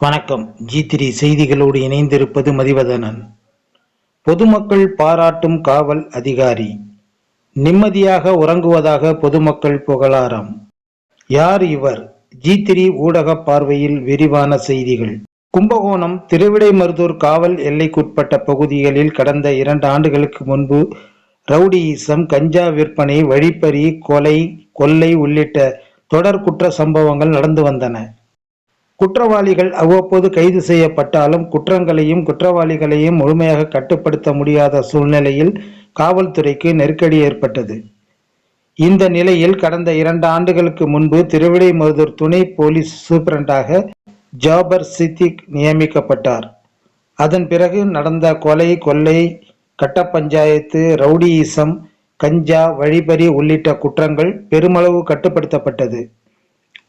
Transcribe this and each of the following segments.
வணக்கம். G three செய்திகளோடு இணைந்திருப்பது மதிவதனன். பொதுமக்கள் பாராட்டும் காவல் அதிகாரி. நிம்மதியாக உறங்குவதாக பொதுமக்கள் புகழாரம். யார் இவர்? ஜி த்ரீ ஊடக பார்வையில் விரிவான செய்திகள். கும்பகோணம் திருவிடைமருதூர் காவல் எல்லைக்குட்பட்ட பகுதிகளில் கடந்த இரண்டு ஆண்டுகளுக்கு முன்பு ரவுடியிசம் கஞ்சா விற்பனை வழிப்பறி கொலை கொள்ளை உள்ளிட்ட தொடர் குற்ற சம்பவங்கள் நடந்து வந்தன. குற்றவாளிகள் அவ்வப்போது கைது செய்யப்பட்டாலும் குற்றங்களையும் குற்றவாளிகளையும் முழுமையாக கட்டுப்படுத்த முடியாத சூழ்நிலையில் காவல்துறைக்கு நெருக்கடி ஏற்பட்டது. இந்த நிலையில் கடந்த இரண்டு ஆண்டுகளுக்கு முன்பு திருவிடைமருதூர் துணை போலீஸ் சூப்பரண்டாக ஜாபர் சித்திக் நியமிக்கப்பட்டார். அதன் பிறகு நடந்த கொலை கொள்ளை கட்ட பஞ்சாயத்து ரவுடியிசம் கஞ்சா வழிபறி உள்ளிட்ட குற்றங்கள் பெருமளவு கட்டுப்படுத்தப்பட்டது.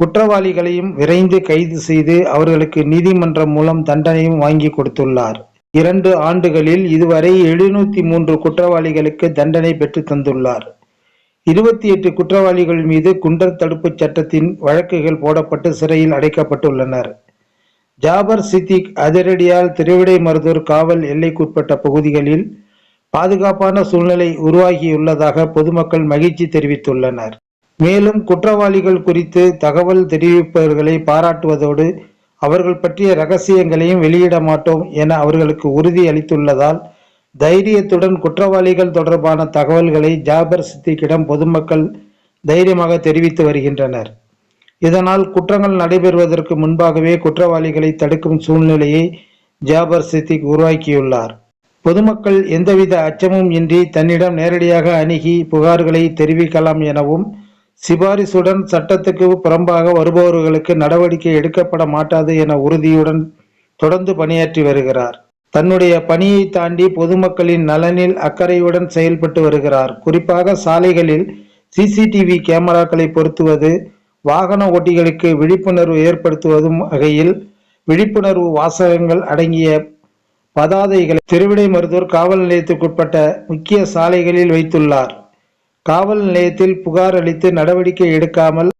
குற்றவாளிகளையும் விரைந்து கைது செய்து அவர்களுக்கு நீதிமன்றம் மூலம் தண்டனையும் வாங்கி கொடுத்துள்ளார். இரண்டு ஆண்டுகளில் இதுவரை எழுநூத்தி மூன்று குற்றவாளிகளுக்கு தண்டனை பெற்று தந்துள்ளார். இருபத்தி எட்டு குற்றவாளிகள் மீது குண்டர் தடுப்புச் சட்டத்தின் வழக்குகள் போடப்பட்டு சிறையில் அடைக்கப்பட்டுள்ளனர். ஜாபர் சித்திக் அதிரடியால் திருவிடைமருதூர் காவல் எல்லைக்குட்பட்ட பகுதிகளில் பாதுகாப்பான சூழ்நிலை உருவாகியுள்ளதாக பொதுமக்கள் மகிழ்ச்சி தெரிவித்துள்ளனர். மேலும் குற்றவாளிகள் குறித்து தகவல் தெரிவிப்பவர்களை பாராட்டுவதோடு அவர்கள் பற்றிய ரகசியங்களையும் வெளியிட மாட்டோம் என அவர்களுக்கு உறுதி அளித்துள்ளதால் தைரியத்துடன் குற்றவாளிகள் தொடர்பான தகவல்களை ஜாபர் சித்திக்கிடம் பொதுமக்கள் தைரியமாக தெரிவித்து வருகின்றனர். இதனால் குற்றங்கள் நடைபெறுவதற்கு முன்பாகவே குற்றவாளிகளை தடுக்கும் சூழ்நிலையை ஜாபர் சித்திக் உருவாக்கியுள்ளார். பொதுமக்கள் எந்தவித அச்சமும் இன்றி தன்னிடம் நேரடியாக அணுகி புகார்களை தெரிவிக்கலாம் எனவும் சிபாரிசுடன் சட்டத்துக்கு புறம்பாக வருபவர்களுக்கு நடவடிக்கை எடுக்கப்பட மாட்டாது என உறுதியுடன் தொடர்ந்து பணியாற்றி வருகிறார். தன்னுடைய பணியை தாண்டி பொதுமக்களின் நலனில் அக்கறையுடன் செயல்பட்டு வருகிறார். குறிப்பாக சாலைகளில் சிசிடிவி கேமராக்களை பொருத்துவது வாகன ஓட்டிகளுக்கு விழிப்புணர்வு ஏற்படுத்துவதும் வகையில் விழிப்புணர்வு வாசகங்கள் அடங்கிய பதாதைகளை திருவிடைமருதூர் காவல் நிலையத்துக்குட்பட்ட முக்கிய சாலைகளில் வைத்துள்ளார். காவல் நிலையத்தில் புகார் அளித்து நடவடிக்கை எடுக்காமல்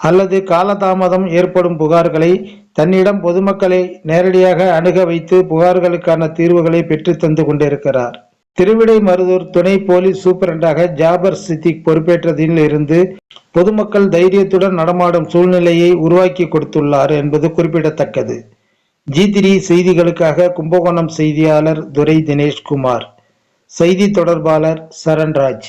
அல்லது காலதாமதம் ஏற்படும் புகார்களை தன்னிடம் பொதுமக்களை நேரடியாக அணுக வைத்து புகார்களுக்கான தீர்வுகளை பெற்று தந்து கொண்டிருக்கிறார். திருவிடை மருதூர் துணை போலீஸ் சூப்பரண்டாக ஜாபர் சித்திக் பொறுப்பேற்றதில் இருந்து பொதுமக்கள் தைரியத்துடன் நடமாடும் சூழ்நிலையை உருவாக்கி கொடுத்துள்ளார் என்பது குறிப்பிடத்தக்கது. ஜி திரி செய்திகளுக்காக கும்பகோணம் செய்தியாளர் துரை தினேஷ்குமார். செய்தி தொடர்பாளர் சரண்ராஜ்.